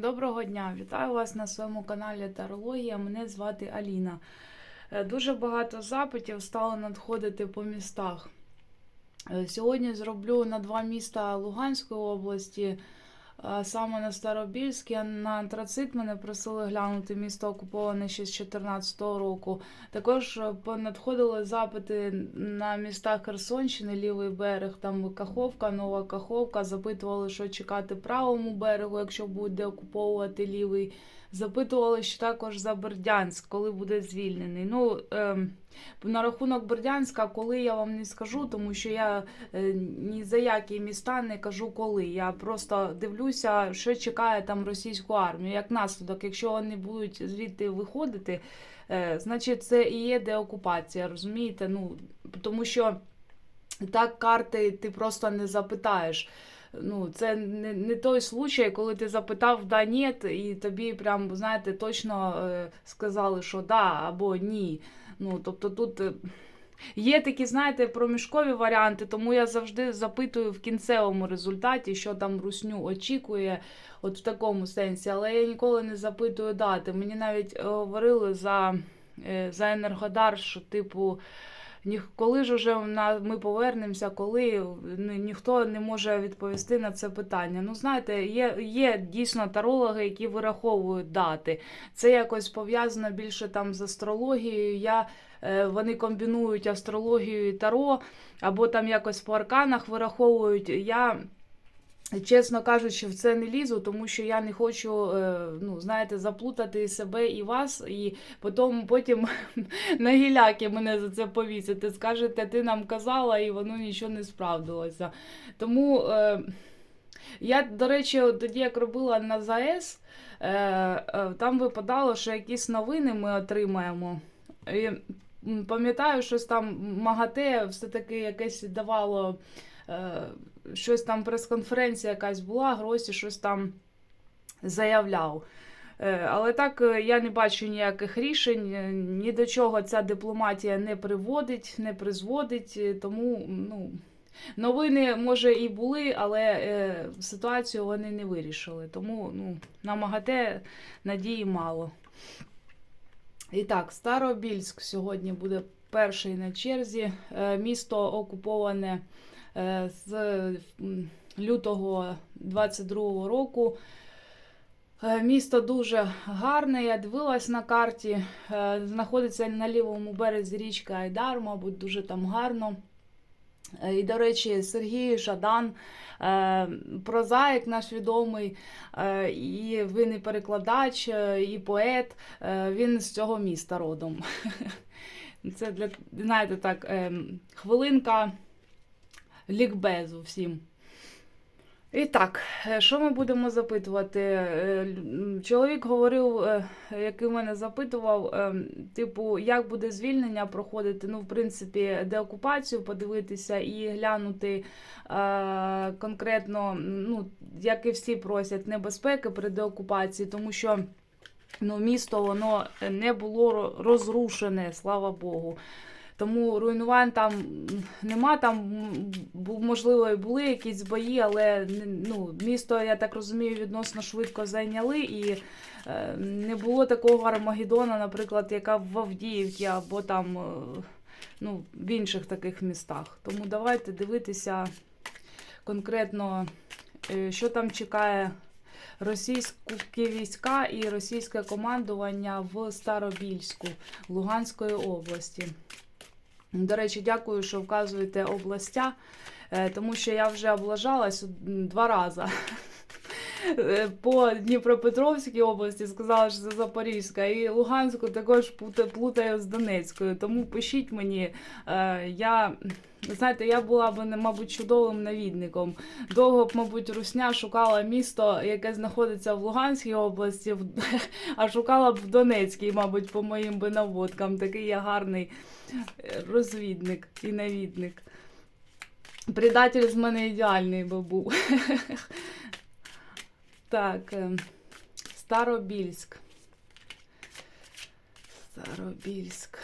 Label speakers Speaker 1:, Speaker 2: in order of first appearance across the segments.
Speaker 1: Доброго дня! Вітаю вас на своєму каналі Тарологія. Мене звати Аліна. Е, Дуже багато запитів стало надходити по містах. Е, Сьогодні зроблю на два міста Луганської області, саме на Старобільськ. Я на антрацит мене просили глянути місто окуповане ще з 2014 року. Також е, понадходили запити на містах Херсонщини, лівий берег, там Каховка, Нова Каховка. Запитували, що чекати правому берегу, якщо буде окуповувати лівий. Запитували ще також за Бердянськ, коли буде звільнений. Ну, ем, на рахунок Бердянська, коли я вам не скажу, тому що я е, ні за які міста не кажу коли. Я просто дивлюся, що чекає там російську армію. Як наслідок, якщо вони будуть звідти виходити, е, значить це і є деокупація, розумієте? Ну, тому що так карти ти просто не запитаєш. Ну, це не, не той случай, коли ти запитав да, ні, і тобі прям, знаєте, точно е, сказали, що да або ні. Ну, тобто тут е, є такі, знаєте, проміжкові варіанти, тому я завжди запитую в кінцевому результаті, що там русню очікує, от в такому сенсі. Але я ніколи не запитую дати. Мені навіть е, говорили за, за Енергодар, що, типу. Ні, коли ж уже ми повернемося, коли ніхто не може відповісти на це питання. Ну, знаєте, є, є дійсно тарологи, які вираховують дати. Це якось пов'язано більше там з астрологією. Я, е, вони комбінують астрологію і таро, або там якось по арканах вираховують. Я. Чесно кажучи, в це не лізу, тому що я не хочу, е, ну, знаєте, заплутати себе і вас, і потім, потім на гіляки мене за це повісити. Скажете, ти нам казала, і воно нічого не справдилося. Тому е, я, до речі, тоді, як робила на ЗАЕС, е, там випадало, що якісь новини ми отримаємо. І пам'ятаю, щось там МАГАТЕ все-таки якесь давало. Щось там прес-конференція якась була, Гросі щось там заявляв. Е, Але так е, я не бачу ніяких рішень, е, ні до чого ця дипломатія не приводить, не призводить. Тому ну, новини, може, і були, але е, ситуацію вони не вирішили. Тому ну, на МАГАТЕ надії мало. І так, Старобільськ сьогодні буде перший на черзі. Місто окуповане з лютого 22 року. Е, Місто дуже гарне, я дивилась на карті. Е, Знаходиться на лівому березі річки Айдар, мабуть, дуже там гарно. Е, І, до речі, Сергій Жадан, е, прозаїк наш відомий, е, і він і перекладач, е, і поет. е, Він з цього міста родом. Це для, знаєте, так, ем, хвилинка лікбезу всім. І так, е, що ми будемо запитувати? Е, Чоловік говорив, е, який мене запитував, типу, як буде звільнення проходити, ну, в принципі, деокупацію подивитися і глянути е, конкретно, ну, як і всі просять, небезпеки при деокупації, тому що ну, місто воно не було розрушене, слава Богу. Тому руйнувань там нема. Там можливо і були якісь бої, але ну, місто, я так розумію, відносно швидко зайняли і е, не було такого Армагеддона, наприклад, яка в Авдіївці або там е, ну, в інших таких містах. Тому давайте дивитися конкретно, е, що там чекає російські війська і російське командування в Старобільську Луганської області. До речі, дякую, що вказуєте областя, е, тому що я вже облажалась два рази. Е, По Дніпропетровській області сказала, що це Запорізька, і Луганську також плутаю з Донецькою. Тому пишіть мені. Е, Я, знаєте, я була б, мабуть, чудовим навідником. Довго б, мабуть, Русня шукала місто, яке знаходиться в Луганській області, а шукала б в Донецькій, мабуть, по моїм би наводкам. Такий я гарний е, розвідник і навідник. Предатель з мене ідеальний би був. Так, е, Старобільськ. Старобільськ.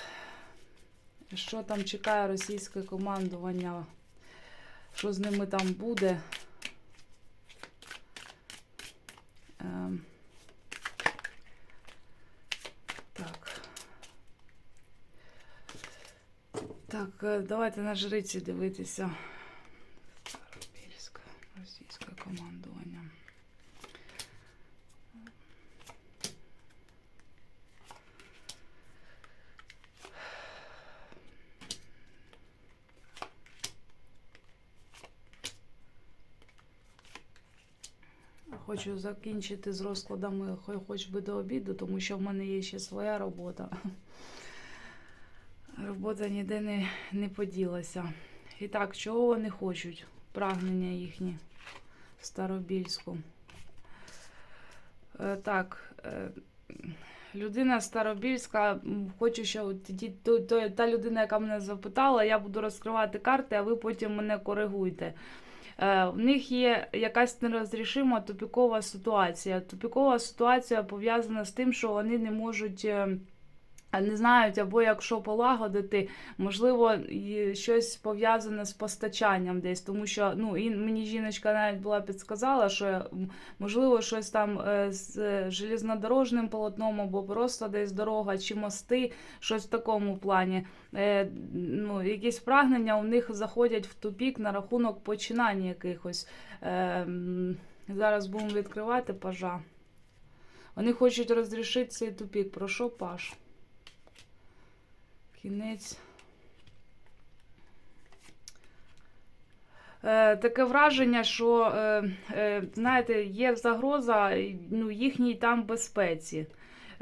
Speaker 1: Що там чекає російське командування? Що з ними там буде? Ем. Так. Так, е, давайте на жриці дивитися. Хочу закінчити з розкладами хо- хоч би до обіду, тому що в мене є ще своя робота. Робота ніде не, не поділася. І так, чого вони хочуть? Прагнення їхні в Старобільську. Е, так, е, людина Старобільська, хочу, що та людина, яка мене запитала, я буду розкривати карти, а ви потім мене коригуйте. Е, В них є якась нерозрішима тупікова ситуація. Тупікова ситуація пов'язана з тим, що вони не можуть. Не знають, або якщо полагодити, можливо, щось пов'язане з постачанням десь, тому що ну і мені жіночка навіть була підсказала, що можливо щось там е, з е, железнодорожним полотном, або просто десь дорога чи мости, щось в такому плані. Е, ну, якісь прагнення у них заходять в тупік на рахунок починань якихось. Зараз будемо відкривати пажа. Вони хочуть розрішити цей тупік. Про що паж? Кінець. Е, таке враження, що, е, е, знаєте, є загроза ну, їхній там безпеці.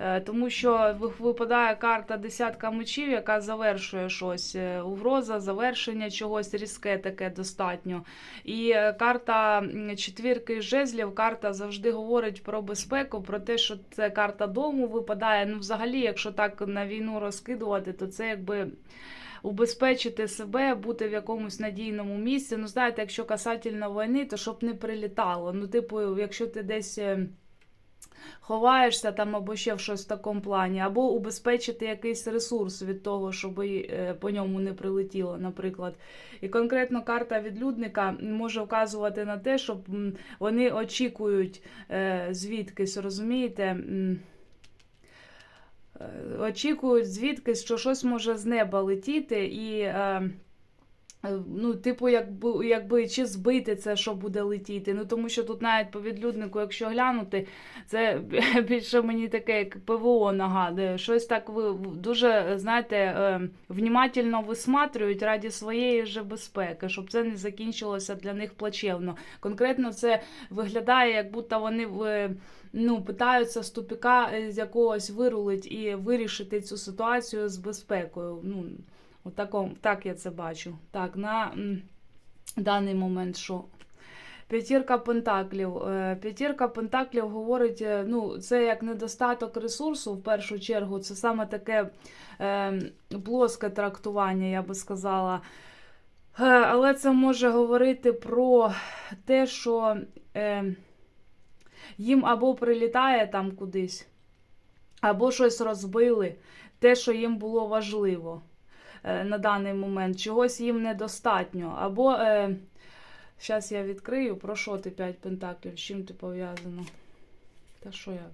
Speaker 1: Е, тому що випадає карта десятка мечів, яка завершує щось. Е, Угроза, завершення чогось різке таке достатньо. І е, карта четвірки жезлів, карта завжди говорить про безпеку, про те, що це карта дому випадає. Ну, взагалі, якщо так на війну розкидувати, то це якби убезпечити себе, бути в якомусь надійному місці. Ну, знаєте, якщо касательно війни, то щоб не прилітало. Ну, типу, якщо ти десь. Ховаєшся там або ще в щось в такому плані, або убезпечити якийсь ресурс від того, щоб е, по ньому не прилетіло, наприклад. І конкретно карта відлюдника може вказувати на те, щоб вони очікують е, звідкись, розумієте? Е, Очікують звідкись, що щось може з неба летіти, і ну, типу, якби, якби чи збити це, що буде летіти. Ну тому що тут навіть по відлюднику, якщо глянути, це більше мені таке, як ПВО нагадує. Щось так ви дуже, знаєте, е, внімательно висматрюють раді своєї же безпеки, щоб це не закінчилося для них плачевно. Конкретно це виглядає, як будто вони в. Ну, питаються з тупіка е, з якогось вирулить і вирішити цю ситуацію з безпекою. Ну, от таком, так я це бачу. Так, на даний момент що? П'ятірка пентаклів. Е, П'ятірка пентаклів говорить, е, ну, це як недостаток ресурсу, в першу чергу, це саме таке е, плоске трактування, я би сказала. Е, але це може говорити про те, що е, їм або прилітає там кудись, або щось розбили, те, що їм було важливо на даний момент, чогось їм недостатньо. Або, е, зараз я відкрию, про що ти 5 пентаклів, з чим ти пов'язано? Та що я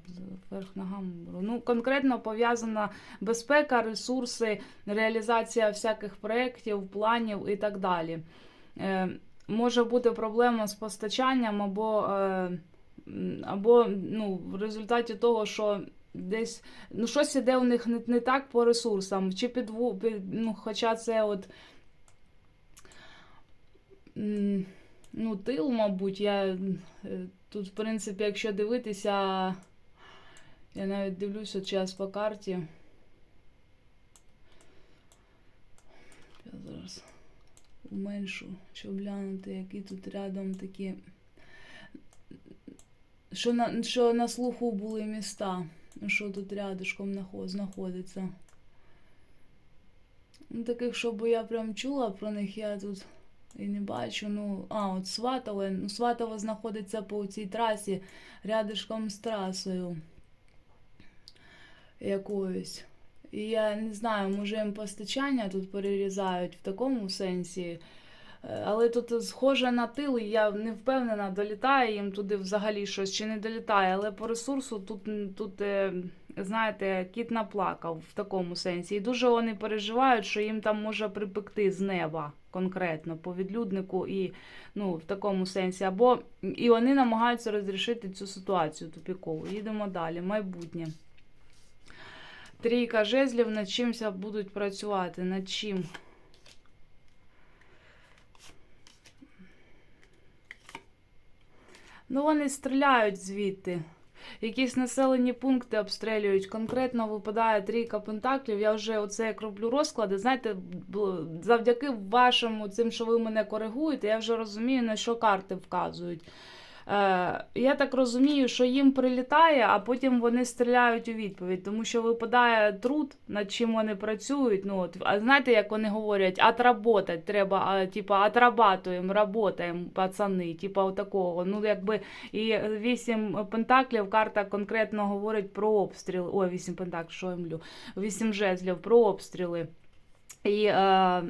Speaker 1: вверх ногами беру? Ну, конкретно пов'язана безпека, ресурси, реалізація всяких проєктів, планів і так далі. Е, може бути проблема з постачанням або, е, або ну, в результаті того, що десь ну, щось іде у них не, не так по ресурсам, чи підву, під, ну, хоча це от. Ну, тил, мабуть, я е, тут, в принципі, якщо дивитися, я навіть дивлюся час по карті. Я зараз уменшу, щоб глянути, які тут рядом такі. Що на, що на слуху були міста, що тут рядышком знаходиться. Ну, таких, щоб я прям чула про них, я тут і не бачу. Ну, а, от Сватове. Ну, Сватове знаходиться по цій трасі рядишком з трасою якоюсь. І я не знаю, може їм постачання тут перерізають в такому сенсі. Е, Але тут схоже на тил, і я не впевнена, долітає їм туди взагалі щось чи не долітає. Але по ресурсу тут, тут е, знаєте, кіт наплакав в такому сенсі. І дуже вони переживають, що їм там може припекти з неба конкретно по відлюднику і ну, в такому сенсі. Або і вони намагаються розрішити цю ситуацію тупікову. Їдемо далі. Майбутнє. Трійка жезлів над чимся будуть працювати. Над чим? Ну, вони стріляють звідти. Якісь населені пункти обстрілюють. Конкретно випадає трійка пентаклів. Я вже оце як роблю розклади. Знаєте, завдяки вашому цим, що ви мене коригуєте, я вже розумію, на що карти вказують. Е, я так розумію, що їм прилітає, а потім вони стріляють у відповідь, тому що випадає труд, над чим вони працюють. Ну, от, а знаєте, як вони говорять, отработать треба, а, типа, отрабатуємо, работаємо, пацани, типа отакого. Ну, якби і вісім пентаклів карта конкретно говорить про обстріл. Ой, вісім пентаклів, що я млю? Вісім жезлів про обстріли. І е,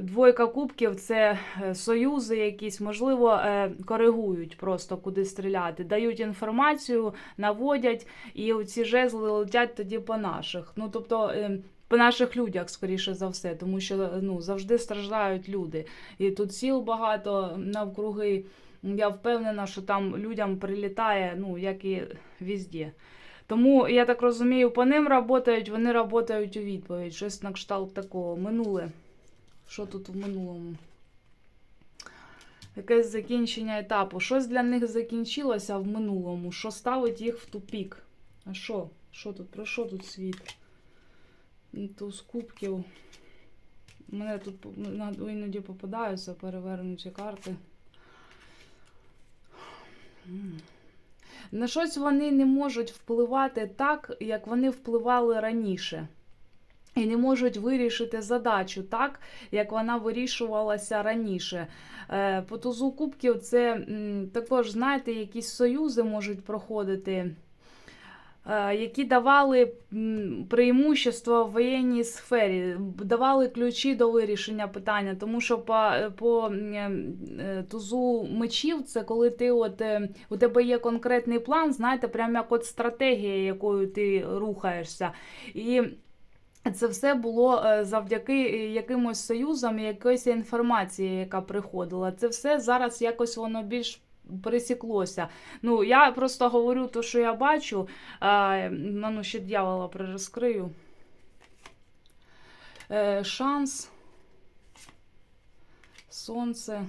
Speaker 1: двойка кубків це е, союзи якісь, можливо, е, коригують просто куди стріляти, дають інформацію, наводять, і ці жезли летять тоді по наших. Ну, тобто. е, по наших людях, скоріше за все, тому що ну, завжди страждають люди. І тут сіл багато навкруги. Я впевнена, що там людям прилітає, ну, як і везде. Тому, я так розумію, по ним працюють, вони працюють у відповідь. Щось на кшталт такого. Минуле. Що тут в минулому? Якесь закінчення етапу. Щось для них закінчилося в минулому, що ставить їх в тупік. А що? Що тут? Про що тут світ? Туз кубків. Мене тут іноді попадаються перевернуті карти. На щось вони не можуть впливати так, як вони впливали раніше. І не можуть вирішити задачу так, як вона вирішувалася раніше. Е, По тузу кубків це також, знаєте, якісь союзи можуть проходити, е, які давали преимущество в воєнній сфері, давали ключі до вирішення питання. Тому що по, по е, тузу мечів, це коли ти от, у тебе є конкретний план, знаєте, прям як от стратегія, якою ти рухаєшся. І це все було е, завдяки якимось союзам, якоїсь інформації, яка приходила. Це все зараз якось воно більш пересіклося. Ну, я просто говорю те, що я бачу. А, ну, ще дьявола прирозкрию. Е, шанс. Сонце.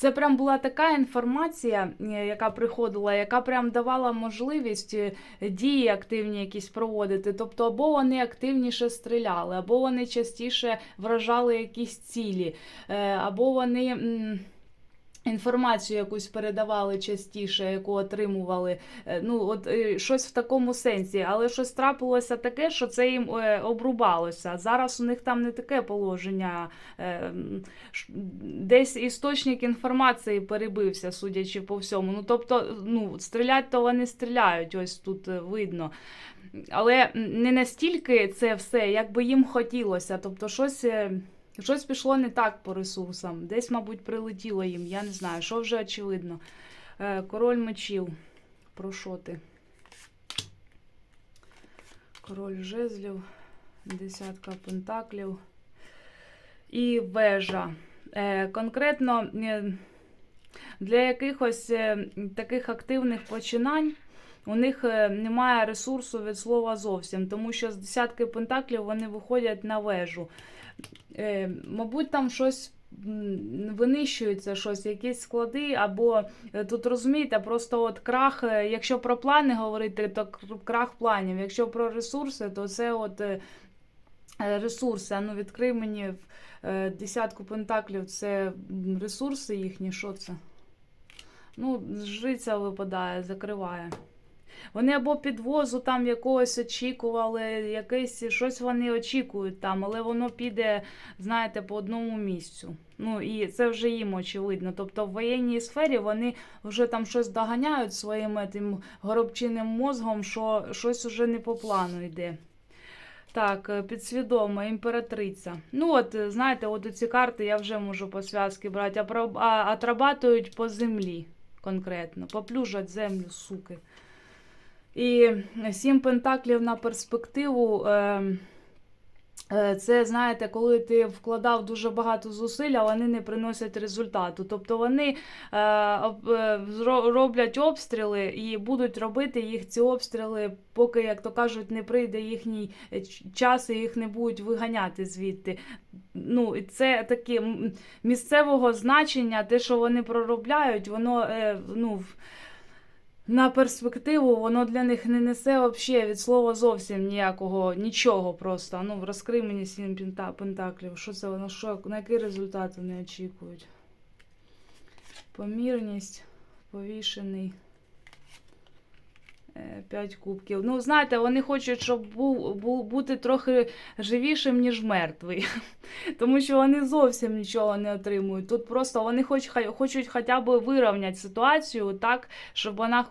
Speaker 1: Це прям була така інформація, е, яка приходила, яка прям давала можливість е, дії активні якісь проводити. Тобто, або вони активніше стріляли, або вони частіше вражали якісь цілі, е, або вони. Інформацію якусь передавали частіше, яку отримували. Е, Ну, от е, щось в такому сенсі, але щось трапилося таке, що це їм е, обрубалося. Зараз у них там не таке положення. Десь істочник інформації перебився, судячи по всьому. Ну, тобто, ну, стрілять то вони стріляють, ось тут видно. Але не настільки це все, як би їм хотілося. Тобто, щось. Щось пішло не так по ресурсам. Десь, мабуть, прилетіло їм, я не знаю, що вже очевидно. Е, Король мечів. Про що ти? Король жезлів, десятка пентаклів і вежа. Е, Конкретно е, для якихось таких активних починань у них е, немає ресурсу від слова зовсім, тому що з десятки пентаклів вони виходять на вежу. Е, Мабуть, там щось винищується, щось, якісь склади, або е, тут розумієте, просто от крах, якщо про плани говорити, то крах планів. Якщо про ресурси, то це от ресурси. А ну відкрий мені десятку пентаклів, це ресурси їхні, що це? Ну, жриця випадає, закриває. Вони або підвозу там якогось очікували, якесь щось вони очікують там, але воно піде, знаєте, по одному місцю. Ну і це вже їм очевидно. Тобто в воєнній сфері вони вже там щось доганяють своїм тим горобчиним мозгом, що щось уже не по плану йде. Так, е, підсвідомо, імператриця. Ну, от, е, знаєте, от ці карти я вже можу по зв'язки брати, а, про- а отрабатують по землі конкретно, поплюжать землю, суки. І сім пентаклів на перспективу. Е, е, це, знаєте, коли ти вкладав дуже багато зусиль, а вони не приносять результату. Тобто вони е, е, роблять обстріли і будуть робити їх ці обстріли, поки, як то кажуть, не прийде їхній час і їх не будуть виганяти звідти. Ну, це таке місцевого значення, те, що вони проробляють, воно ну, на перспективу воно для них не несе взагалі від слова зовсім ніякого, нічого просто. Ну, розкрий мені сім пентаклів. Що це воно? Що, на який результат вони очікують? Помірність, повішений. Е, П'ять кубків. Ну, знаєте, вони хочуть, щоб був, був, бути трохи живішим, ніж мертвий. Тому що вони зовсім нічого не отримують. Тут просто вони хоч, хочуть хоча б вирівняти ситуацію так, щоб вона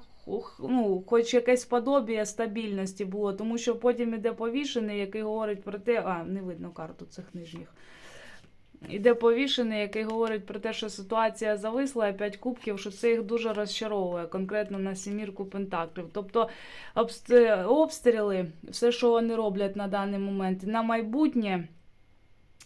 Speaker 1: ну, хоч якесь подобіє стабільності було. Тому що потім іде повішений, який говорить про те, а, не видно карту цих нижніх. Іде повішений, який говорить про те, що ситуація зависла, і 5 кубків, що це їх дуже розчаровує, конкретно на сімірку пентаклів. Тобто обстріли, все, що вони роблять на даний момент, на майбутнє.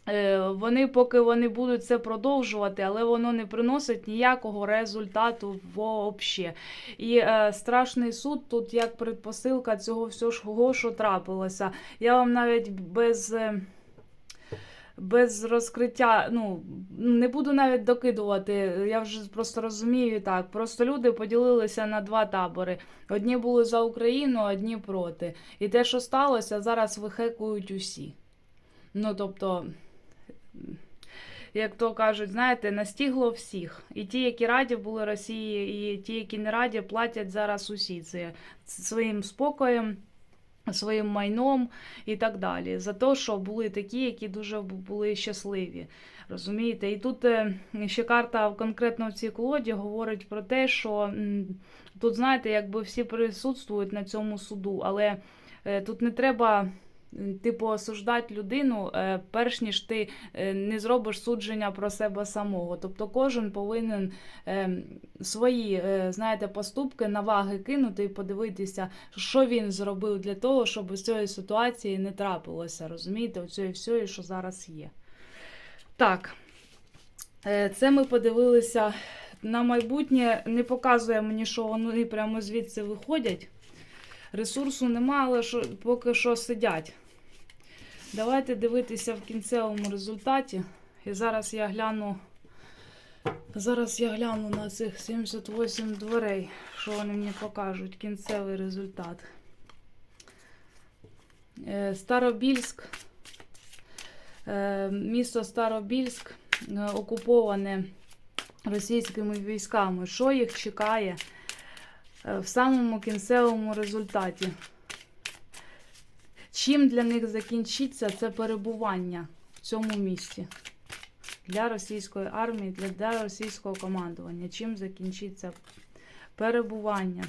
Speaker 1: Е, Вони, поки вони будуть це продовжувати, але воно не приносить ніякого результату взагалі. І е, страшний суд тут як предпосилка цього всього, що трапилося. Я вам навіть без. е, без розкриття, ну не буду навіть докидувати. Я вже просто розумію так. Просто люди поділилися на два табори. Одні були за Україну, одні проти. І те, що сталося, зараз вихекують усі. Ну тобто, як то кажуть, знаєте, настігло всіх. І ті, які раді були Росії, і ті, які не раді, платять зараз усі це своїм спокоєм. Своїм майном і так далі. За те, що були такі, які дуже були щасливі. Розумієте? І тут е, ще карта конкретно в цій колоді говорить про те, що тут, знаєте, якби всі присутствують на цьому суду, але е, тут не треба. Типу, осуждати людину, е, перш ніж ти е, не зробиш судження про себе самого. Тобто кожен повинен е, свої, знаєте, поступки на ваги кинути і подивитися, що він зробив для того, щоб з цієї ситуації не трапилося. Розумієте, оцієї всього, що зараз є. Так, це ми подивилися на майбутнє. Не показує мені, що вони прямо звідси виходять. Ресурсу нема, але що, поки що сидять. Давайте дивитися в кінцевому результаті. І зараз я гляну. Зараз я гляну на цих 78 дверей, що вони мені покажуть. Кінцевий результат. Е, Старобільськ. Е, Місто Старобільськ е, окуповане російськими військами. Що їх чекає в самому кінцевому результаті? Чим для них закінчиться це перебування в цьому місті? Для російської армії, для, для російського командування. Чим закінчиться перебування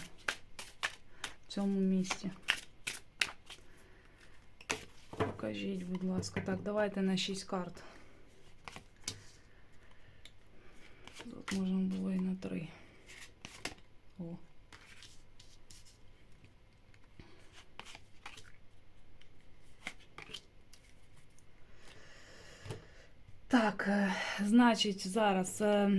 Speaker 1: в цьому місті? Покажіть, будь ласка. Так, давайте на 6 карт. Тут можна було і на 3. О. Так, е, значить, зараз е,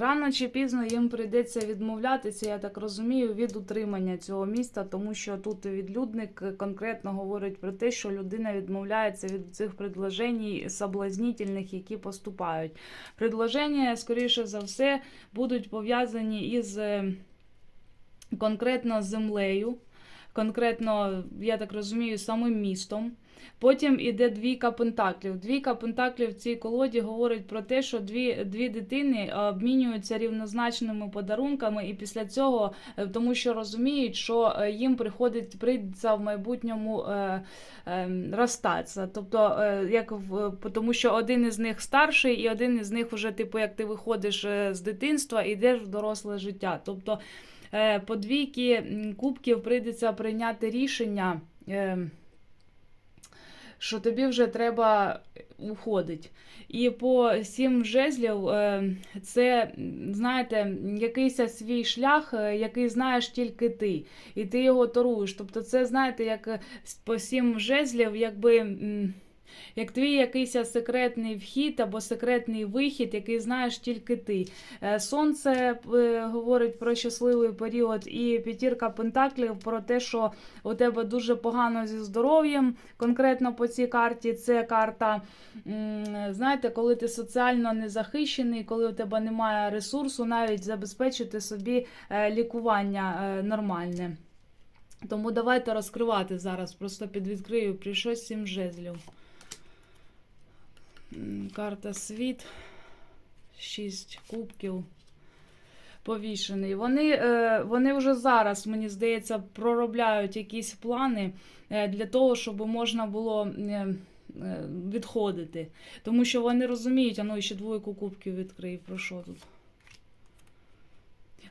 Speaker 1: рано чи пізно їм прийдеться відмовлятися, я так розумію, від утримання цього міста, тому що тут відлюдник конкретно говорить про те, що людина відмовляється від цих предложень соблазнітельних, які поступають. Предложення, скоріше за все, будуть пов'язані із е, конкретно землею, конкретно, я так розумію, самим містом. Потім іде двійка пентаклів. Двійка пентаклів в цій колоді говорить про те, що дві, дві дитини е, обмінюються рівнозначними подарунками, і після цього, е, тому що розуміють, що е, їм приходить прийдеться в майбутньому е, е, розстатися. Тобто, е, як в тому, що один із них старший, і один із них вже, типу, як ти виходиш з дитинства і йдеш в доросле життя. Тобто по двійки кубків прийдеться прийняти рішення. Е, що тобі вже треба уходити. І по сім жезлів е, це, знаєте, якийсь свій шлях, е, який знаєш тільки ти, і ти його торуєш. Тобто, це, знаєте, як е, по сім жезлів, якби. Як твій якийсь секретний вхід або секретний вихід, який знаєш тільки ти. Е, Сонце е, говорить про щасливий період, і п'ятірка пентаклів про те, що у тебе дуже погано зі здоров'ям. Конкретно по цій карті це карта, знаєте, коли ти соціально незахищений, коли у тебе немає ресурсу, навіть забезпечити собі е, лікування нормальне. Тому давайте розкривати зараз. Просто підвідкрию прийшов сім жезлів. Карта світ. Шість кубків. Повішений. Вони, е, вони вже зараз, мені здається, проробляють якісь плани е, для того, щоб можна було е, відходити. Тому що вони розуміють, а ну ще двойку кубків відкрив. Про що тут?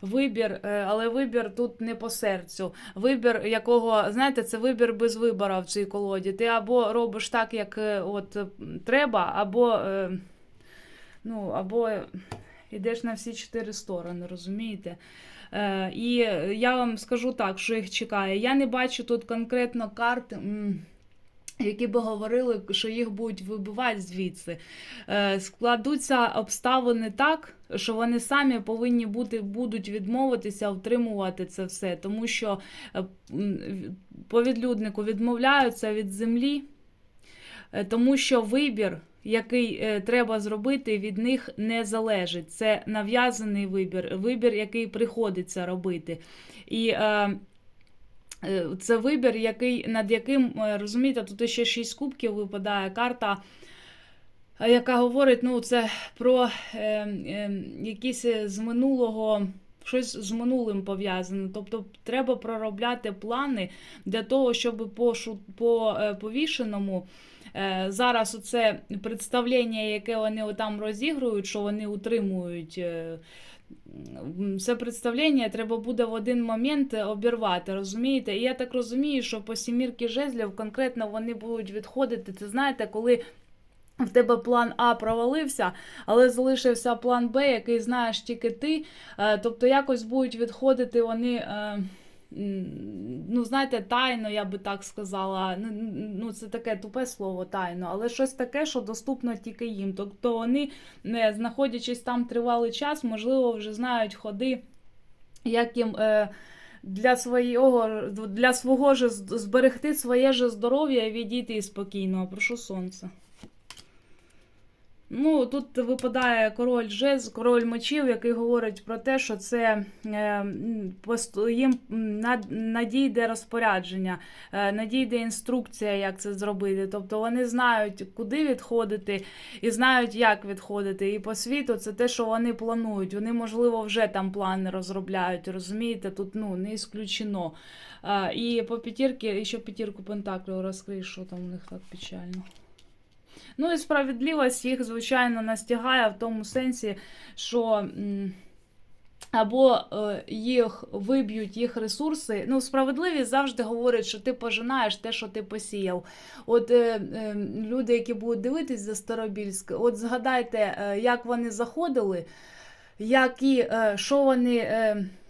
Speaker 1: Вибір, е, але вибір тут не по серцю. Вибір, якого, знаєте, це вибір без вибора в цій колоді. Ти або робиш так, як е, от треба, або, е, ну, або йдеш на всі чотири сторони, розумієте? І я вам скажу так, що їх чекає. Я не бачу тут конкретно карт. Які би говорили, що їх будуть вибивати звідси, Е, складуться обставини так, що вони самі повинні бути, будуть відмовитися втримувати це все, тому що е, по відлюднику відмовляються від землі, е, тому що вибір, який треба зробити, від них не залежить. Це нав'язаний вибір, вибір, який приходиться робити. І Це вибір, який, над яким, е, розумієте, тут ще шість кубків випадає карта, е, яка говорить, ну, це про е, е, якісь з минулого. Щось з минулим пов'язане. Тобто треба проробляти плани для того, щоб по, по е, повішеному е, зараз оце представлення, яке вони там розігрують, що вони утримують. Е, це представлення треба буде в один момент обірвати, розумієте? І я так розумію, що по сімірки жезлів конкретно вони будуть відходити. Це знаєте, коли. В тебе план А провалився, але залишився план Б, який знаєш тільки ти. Е, Тобто якось будуть відходити вони. Е, Ну, знаєте, тайно, я би так сказала. Ну, Ну, це таке тупе слово тайно, але щось таке, що доступно тільки їм. Тобто вони, не знаходячись там тривалий час, можливо, вже знають ходи, як їм. Е, для свого, для свого ж зберегти своє ж здоров'я і відійти спокійно. Прошу сонце. Ну, тут випадає король жез, король мечів, який говорить про те, що це е, їм надійде розпорядження, е, надійде інструкція, як це зробити. Тобто вони знають, куди відходити, і знають, як відходити. І по світу це те, що вони планують. Вони, можливо, вже там плани розробляють. Розумієте, тут ну, не ісключено. Е, і по п'ятірки, і ще п'ятірку пентаклів розкрий, що там у них так печально. Ну і справедливість їх, звичайно, настигає в тому сенсі, що. Або е, їх виб'ють їх ресурси. Ну, справедливість завжди говорить, що ти пожинаєш те, що ти посіяв. От е, е, люди, які будуть дивитись за Старобільськ, от згадайте, як вони заходили, які, що вони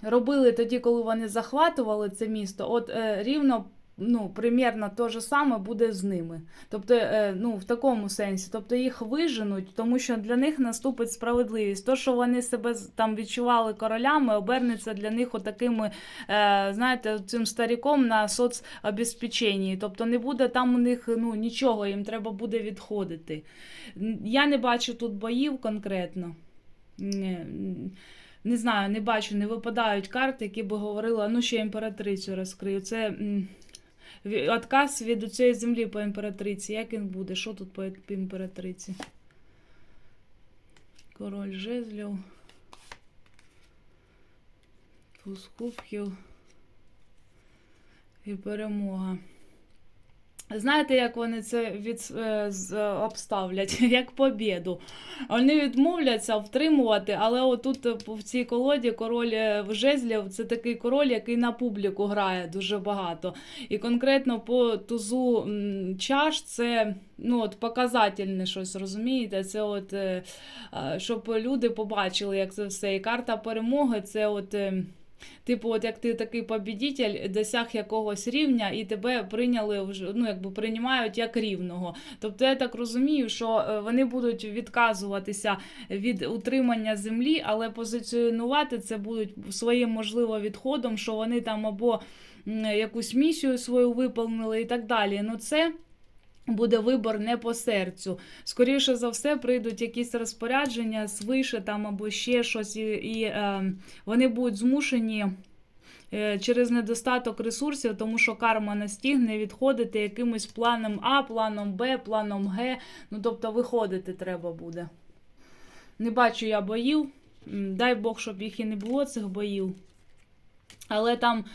Speaker 1: робили тоді, коли вони захватували це місто. От рівно. Ну, примірно те ж саме буде з ними. Тобто, е, ну, в такому сенсі. Тобто їх виженуть, тому що для них наступить справедливість. То, що вони себе там відчували королями, обернеться для них отакими, е, знаєте, цим старіком на соцобезпеченні. Тобто не буде там у них ну, нічого, їм треба буде відходити. Я не бачу тут боїв конкретно. Не, знаю, не бачу, не випадають карти, які би говорили, «А ну ще імператрицю розкрию. Це отказ від цієї землі по імператриці. Як він буде? Що тут по імператриці? Король жезлів. Туз кубків. І перемога. Знаєте, як вони це від, е, е, обставлять? Як побіду. Вони відмовляться втримувати, але отут е, в цій колоді король в жезлів це такий король, який на публіку грає дуже багато. І конкретно по тузу чаш це ну, от, показательне щось, розумієте? Це от, щоб люди побачили, як це все. І карта перемоги це от. Типу, от як ти такий побідітель, досяг якогось рівня, і тебе прийняли вже, ну якби приймають як рівного. Тобто я так розумію, що е, вони будуть відказуватися від утримання землі, але позиціонувати це будуть своїм можливо відходом, що вони там або якусь місію свою виповнили і так далі. Ну це. Буде вибор не по серцю. Скоріше за все, прийдуть якісь розпорядження свише там або ще щось, і, і е, вони будуть змушені е, через недостаток ресурсів, тому що карма настігне відходити якимось планом А, планом Б, планом Г. Ну, тобто виходити треба буде. Не бачу я боїв. Дай Бог, щоб їх і не було, цих боїв. Але там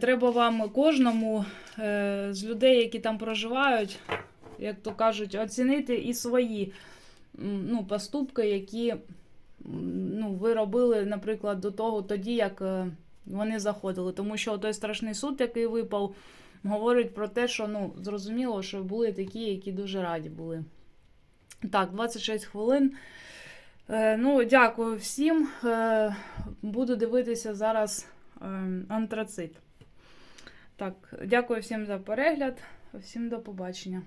Speaker 1: треба вам кожному е, з людей, які там проживають, як то кажуть, оцінити і свої ну, поступки, які ну, ви робили, наприклад, до того тоді, як е, вони заходили. Тому що той страшний суд, який випав, говорить про те, що ну, зрозуміло, що були такі, які дуже раді були. Так, 26 хвилин. Е, ну, дякую всім. Е, буду дивитися зараз е, антрацит. Так, дякую всім за перегляд. Всім до побачення.